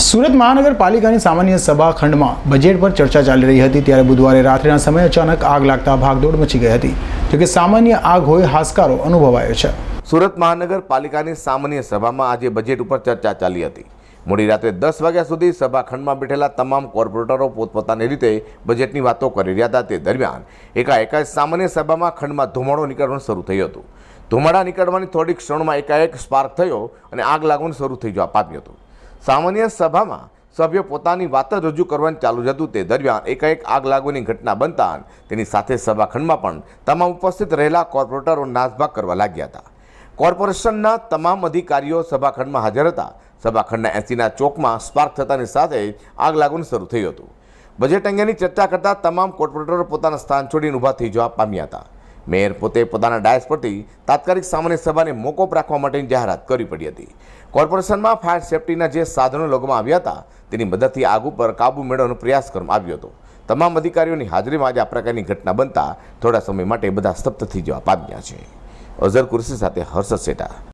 સુરત મહાનગરપાલિકાની સામાન્ય સભા ખંડમાં બજેટ પર ચર્ચા ચાલી રહી હતી ત્યારે બુધવારે રાત્રિના સમયે અચાનક આગ લાગતા ભાગદોડ મચી ગઈ હતી. જોકે સામાન્ય આગ હોય હાશકારો અનુભવાયો છે. સુરત મહાનગરપાલિકાની સામાન્ય સભામાં આજે બજેટ ઉપર ચર્ચા ચાલી હતી. મોડી રાત્રે દસ વાગ્યા સુધી સભાખંડમાં બેઠેલા તમામ કોર્પોરેટરો પોતપોતાની રીતે બજેટની વાતો કરી રહ્યા હતા. તે દરમિયાન એકાએક સામાન્ય સભામાં ખંડમાં ધુમાડો નીકળવાનું શરૂ થયું હતું. ધુમાડા નીકળવાની થોડી ક્ષણમાં એકાએક સ્પાર્ક થયો અને આગ લાગવાનું શરૂ થઈ જવા પામ્યું હતું. સામાન્ય સભામાં સભ્યો પોતાની વાત જ રજૂ કરવાનું ચાલુ જ હતું. તે દરમિયાન એકાએક આગ લાગવાની ઘટના બનતા તેની સાથે સભાખંડમાં પણ તમામ ઉપસ્થિત રહેલા કોર્પોરેટરો નાસભાગ કરવા લાગ્યા હતા. કોર્પોરેશનના તમામ અધિકારીઓ સભાખંડમાં હાજર હતા. સભાખંડના એસીના ચોકમાં સ્પાર્ક થતાની સાથે આગ લાગવાનું શરૂ થયું હતું. બજેટ અંગેની ચર્ચા કરતા તમામ કોર્પોરેટરો પોતાના સ્થાન છોડીને ઊભા થઈ જવા પામ્યા હતા. મેયર પોતે પોતાના ડાયસ પરથી તાત્કાલિક સામાન્ય સભાને મોકોપ રાખવા માટેની જાહેરાત કરવી પડી હતી. કોર્પોરેશનમાં ફાયર સેફટીના જે સાધનો લગવામાં આવ્યા હતા, તેની મદદથી આગ ઉપર કાબુ મેળવવાનો પ્રયાસ કરવામાં આવ્યો હતો. તમામ અધિકારીઓની હાજરીમાં આજે આ પ્રકારની ઘટના બનતા થોડા સમય માટે બધા સ્તબ્ધ થઈ જવા પામ્યા છે. અઝર કુરશી સાથે હર્ષદ શેઠા